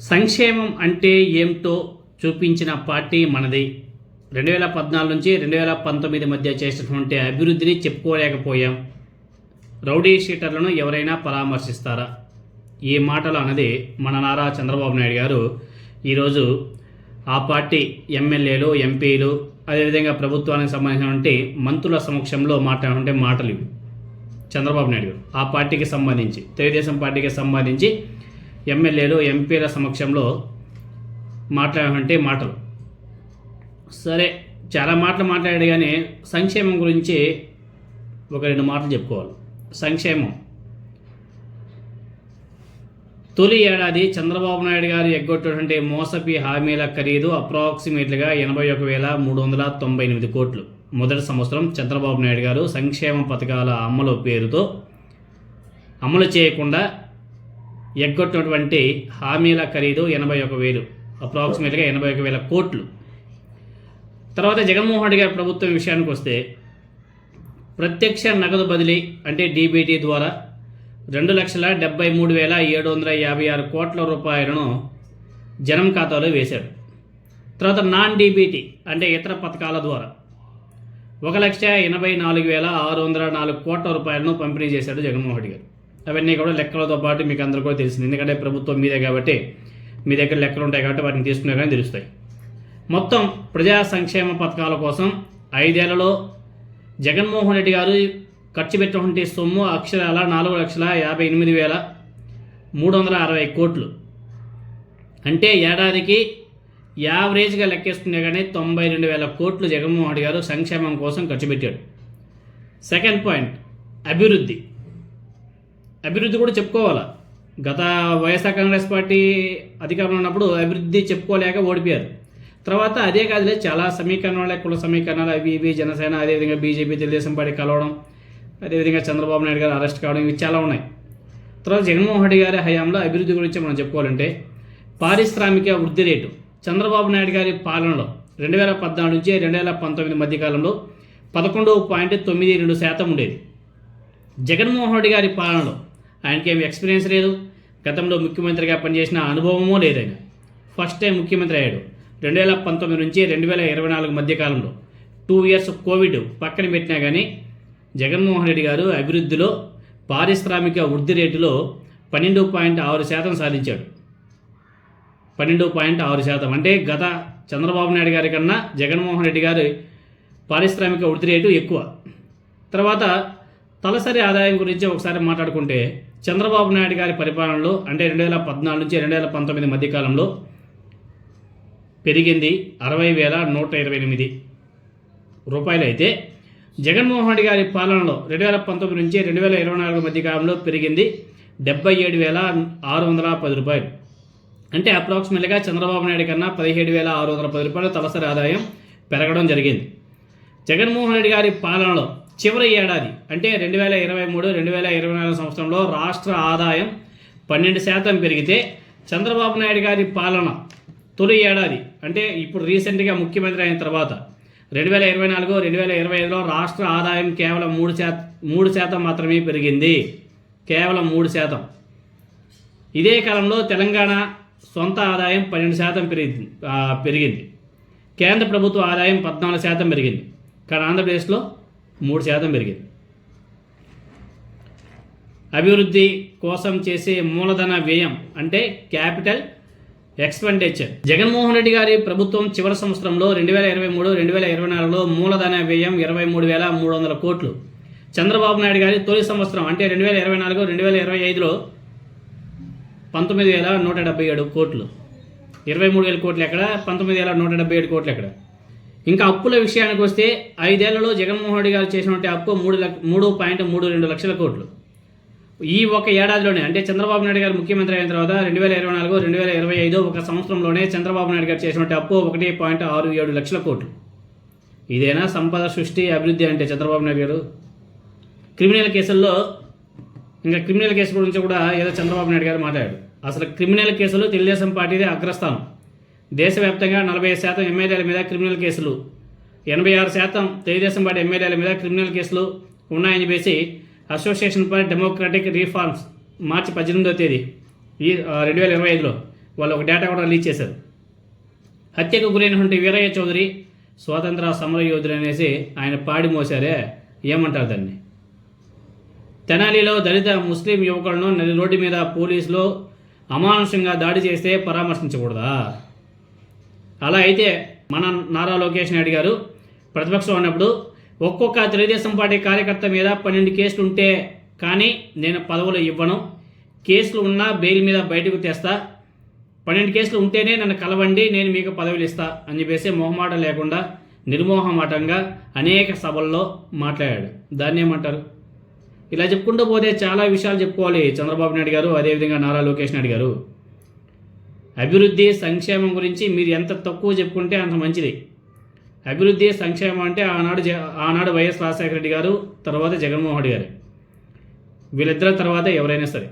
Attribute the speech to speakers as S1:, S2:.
S1: సంక్షేమం అంటే ఏమిటో చూపించిన పార్టీ మనది. రెండు వేల పద్నాలుగు నుంచి రెండు వేల పంతొమ్మిది మధ్య చేసినటువంటి అభివృద్ధిని చెప్పుకోలేకపోయాం. రౌడీ షీటర్లను ఎవరైనా పరామర్శిస్తారా? ఈ మాటలు అన్నది మన నారా చంద్రబాబు నాయుడు గారు ఈరోజు ఆ పార్టీ ఎమ్మెల్యేలు ఎంపీలు అదేవిధంగా ప్రభుత్వానికి సంబంధించినటువంటి మంత్రుల సమక్షంలో మాట్లాడినటువంటి మాటలు ఇవి. చంద్రబాబు నాయుడు గారు ఆ పార్టీకి సంబంధించి తెలుగుదేశం పార్టీకి సంబంధించి ఎమ్మెల్యేలు ఎంపీల సమక్షంలో మాట్లాడినటువంటి మాటలు. సరే చాలా మాటలు మాట్లాడాడు కానీ సంక్షేమం గురించి ఒక రెండు మాటలు చెప్పుకోవాలి. సంక్షేమం. తొలి ఏడాది చంద్రబాబు నాయుడు గారు ఎగ్గొట్టినటువంటి మోసపి హామీల ఖరీదు అప్రాక్సిమేట్గా ఎనభై ఒక వేల మూడు వందల తొంభై ఎనిమిది కోట్లు. మొదటి సంవత్సరం చంద్రబాబు నాయుడు గారు సంక్షేమ పథకాల అమలు పేరుతో అమలు చేయకుండా ఎగ్గొట్టినటువంటి హామీల ఖరీదు ఎనభై ఒక వేలు అప్రాక్సిమేట్గా ఎనభై ఒక వేల కోట్లు. తర్వాత జగన్మోహన్ రెడ్డి గారి ప్రభుత్వం విషయానికి వస్తే ప్రత్యక్ష నగదు బదిలీ అంటే డీబీటీ ద్వారా రెండు లక్షల డెబ్బై మూడు వేల ఏడు వందల యాభై ఆరు కోట్ల రూపాయలను జనం ఖాతాలో వేశాడు. తర్వాత నాన్ డీబీటీ అంటే ఇతర పథకాల ద్వారా ఒక లక్ష ఎనభై నాలుగు వేల ఆరు వందల నాలుగు కోట్ల రూపాయలను పంపిణీ చేశాడు జగన్మోహన్ రెడ్డి గారు. అవన్నీ కూడా లెక్కలతో పాటు మీకు అందరూ కూడా తెలిసింది. ఎందుకంటే ప్రభుత్వం మీదే కాబట్టి మీ దగ్గర లెక్కలు ఉంటాయి కాబట్టి వాటిని తీసుకునే కానీ తెలుస్తాయి. మొత్తం ప్రజా సంక్షేమ పథకాల కోసం ఐదేళ్ళలో జగన్మోహన్ రెడ్డి గారు ఖర్చు పెట్టినటువంటి సొమ్ము అక్షరాల నాలుగు లక్షల యాభై ఎనిమిది వేల మూడు వందల అరవై కోట్లు. అంటే ఏడాదికి యావరేజ్గా లెక్కేసుకునే కానీ తొంభై రెండు వేల కోట్లు జగన్మోహన్ రెడ్డి గారు సంక్షేమం కోసం ఖర్చు పెట్టాడు. సెకండ్ పాయింట్ అభివృద్ధి. అభివృద్ధి కూడా చెప్పుకోవాలా. గత వైఎస్ఆర్ కాంగ్రెస్ పార్టీ అధికారంలో ఉన్నప్పుడు అభివృద్ధి చెప్పుకోలేక ఓడిపోయారు. తర్వాత అదే కాదులే చాలా సమీకరణాలు కుల సమీకరణాలు అవి ఇవి జనసేన అదేవిధంగా బీజేపీ తెలుగుదేశం పార్టీ కలవడం అదేవిధంగా చంద్రబాబు నాయుడు గారు అరెస్ట్ కావడం ఇవి చాలా ఉన్నాయి. తర్వాత జగన్మోహన్ రెడ్డి గారి హయాంలో అభివృద్ధి గురించి మనం చెప్పుకోవాలంటే పారిశ్రామిక వృద్ధి రేటు. చంద్రబాబు నాయుడు గారి పాలనలో రెండు వేల పద్నాలుగు నుంచి రెండు వేల పంతొమ్మిది మధ్యకాలంలో పదకొండు పాయింట్ తొమ్మిది రెండు శాతం ఉండేది. జగన్మోహన్ రెడ్డి గారి పాలనలో ఆయనకి ఏమి ఎక్స్పీరియన్స్ లేదు. గతంలో ముఖ్యమంత్రిగా పనిచేసిన అనుభవమూ లేదు ఫస్ట్ టైం ముఖ్యమంత్రి అయ్యాడు. రెండు వేల పంతొమ్మిది నుంచి రెండు వేల ఇరవై నాలుగు మధ్య కాలంలో టూ ఇయర్స్ కోవిడ్ పక్కన పెట్టినా కానీ జగన్మోహన్ రెడ్డి గారు అభివృద్ధిలో పారిశ్రామిక వృద్ధి రేటులో పన్నెండు పాయింట్ ఆరు శాతం సాధించాడు. పన్నెండు పాయింట్ ఆరు శాతం. అంటే గత చంద్రబాబు నాయుడు గారి కన్నా జగన్మోహన్ రెడ్డి గారి పారిశ్రామిక వృద్ధి రేటు ఎక్కువ. తర్వాత తలసరి ఆదాయం గురించి ఒకసారి మాట్లాడుకుంటే చంద్రబాబు నాయుడు గారి పరిపాలనలో అంటే రెండు వేల పద్నాలుగు నుంచి రెండు వేల పంతొమ్మిది మధ్యకాలంలో పెరిగింది అరవై వేల నూట ఇరవై ఎనిమిది రూపాయలు అయితే జగన్మోహన్ రెడ్డి గారి పాలనలో రెండు వేల పంతొమ్మిది నుంచి రెండు వేల ఇరవై నాలుగు మధ్య కాలంలో పెరిగింది డెబ్బై ఏడు వేల ఆరు వందల పది రూపాయలు. అంటే అప్రాక్సిమేట్గా చంద్రబాబు నాయుడు కన్నా పదిహేడు వేల ఆరు వందల పది రూపాయలు తలసరి ఆదాయం పెరగడం జరిగింది. జగన్మోహన్ రెడ్డి గారి పాలనలో చివరి ఏడాది అంటే రెండు వేల ఇరవై మూడు రెండు వేల ఇరవై నాలుగు సంవత్సరంలో రాష్ట్ర ఆదాయం పన్నెండు శాతం పెరిగితే చంద్రబాబు నాయుడు గారి పాలన తొలి ఏడాది అంటే ఇప్పుడు రీసెంట్గా ముఖ్యమంత్రి అయిన తర్వాత రెండు వేల ఇరవై నాలుగు రెండు వేల ఇరవై ఐదులో రాష్ట్ర ఆదాయం కేవలం మూడు శాతం మూడు శాతం మాత్రమే పెరిగింది. కేవలం మూడు శాతం. ఇదే కాలంలో తెలంగాణ సొంత ఆదాయం పన్నెండు శాతం పెరిగింది పెరిగింది. కేంద్ర ప్రభుత్వ ఆదాయం పద్నాలుగు శాతం పెరిగింది. కానీ ఆంధ్రప్రదేశ్లో మూడు శాతం పెరిగింది. అభివృద్ధి కోసం చేసే మూలధన వ్యయం అంటే క్యాపిటల్ ఎక్స్పెండిచర్. జగన్మోహన్ రెడ్డి గారి ప్రభుత్వం చివరి సంవత్సరంలో రెండు వేల ఇరవై మూడు రెండు వేల ఇరవై నాలుగులో మూలధన వ్యయం ఇరవై మూడు వేల మూడు వందల కోట్లు. చంద్రబాబు నాయుడు గారి తొలి సంవత్సరం అంటే రెండు వేల ఇరవై నాలుగు రెండు వేల ఇరవై ఐదులో పంతొమ్మిది వేల నూట డెబ్బై ఏడు కోట్లు. ఇరవై మూడు వేల కోట్లు ఎక్కడ? పంతొమ్మిది వేల నూట డెబ్బై ఏడు కోట్లు ఎక్కడ? ఇంకా అప్పుల విషయానికి వస్తే ఐదేళ్ళలో జగన్మోహన్ రెడ్డి గారు చేసినటువంటి అప్పు మూడు లక్ష మూడు పాయింట్ మూడు రెండు లక్షల కోట్లు. ఈ ఒక ఏడాదిలోనే అంటే చంద్రబాబు నాయుడు గారు ముఖ్యమంత్రి అయిన తర్వాత రెండు వేల ఇరవై నాలుగు రెండు వేల ఇరవై ఐదు ఒక సంవత్సరంలోనే చంద్రబాబు నాయుడు గారు చేసినటువంటి అప్పు ఒకటి పాయింట్ ఆరు ఏడు లక్షల కోట్లు. ఇదేనా సంపద సృష్టి అభివృద్ధి అంటే చంద్రబాబు నాయుడు గారు? క్రిమినల్ కేసుల్లో ఇంకా క్రిమినల్ కేసు గురించి కూడా ఏదో చంద్రబాబు నాయుడు గారు మాట్లాడాడు అసలు క్రిమినల్ కేసులు తెలుగుదేశం పార్టీదే అగ్రస్థానం. దేశవ్యాప్తంగా నలభై శాతం ఎమ్మెల్యేల మీద క్రిమినల్ కేసులు ఎనభై ఆరు శాతం తెలుగుదేశం పార్టీ ఎమ్మెల్యేల మీద క్రిమినల్ కేసులు ఉన్నాయని చెప్పేసి అసోసియేషన్ ఫర్ డెమోక్రటిక్ రీఫార్మ్స్ మార్చి పద్దెనిమిదో తేదీ ఈ రెండు వేల ఇరవై ఐదులో వాళ్ళు ఒక డేటా కూడా రిలీజ్ చేశారు. హత్యకు గురైనటువంటి వీరయ్య చౌదరి స్వాతంత్ర సమర యోధుడు అనేసి ఆయన పాడి మోసారే ఏమంటారు దాన్ని? తెనాలిలో దళిత ముస్లిం యువకులను నెల రోడ్డు మీద పోలీసులు అమానుషంగా దాడి చేస్తే పరామర్శించకూడదా? అలా అయితే మన నారా లోకేష్ నాయుడు గారు ప్రతిపక్షం ఉన్నప్పుడు ఒక్కొక్క తెలుగుదేశం పార్టీ కార్యకర్త మీద పన్నెండు కేసులు ఉంటే కానీ నేను పదవులు ఇవ్వను. కేసులు ఉన్నా బెయిల్ మీద బయటకు తెస్తా. పన్నెండు కేసులు ఉంటేనే నన్ను కలవండి నేను మీకు పదవులు ఇస్తా అని చెప్పేసి మొహమాట లేకుండా నిర్మోహమాటంగా అనేక సభల్లో మాట్లాడాడు. దాన్ని ఏమంటారు? ఇలా చెప్పుకుంటూ పోతే చాలా విషయాలు చెప్పుకోవాలి చంద్రబాబు నాయుడు గారు అదేవిధంగా నారా లోకేష్ నాయుడు గారు. అభివృద్ధి సంక్షేమం గురించి మీరు ఎంత తక్కువ చెప్పుకుంటే అంత మంచిది. అభివృద్ధి సంక్షేమం అంటే ఆనాడు ఆనాడు వైఎస్ రాజశేఖర రెడ్డి గారు తర్వాత జగన్మోహన్ రెడ్డి గారు. వీళ్ళిద్దరి తర్వాత ఎవరైనా సరే.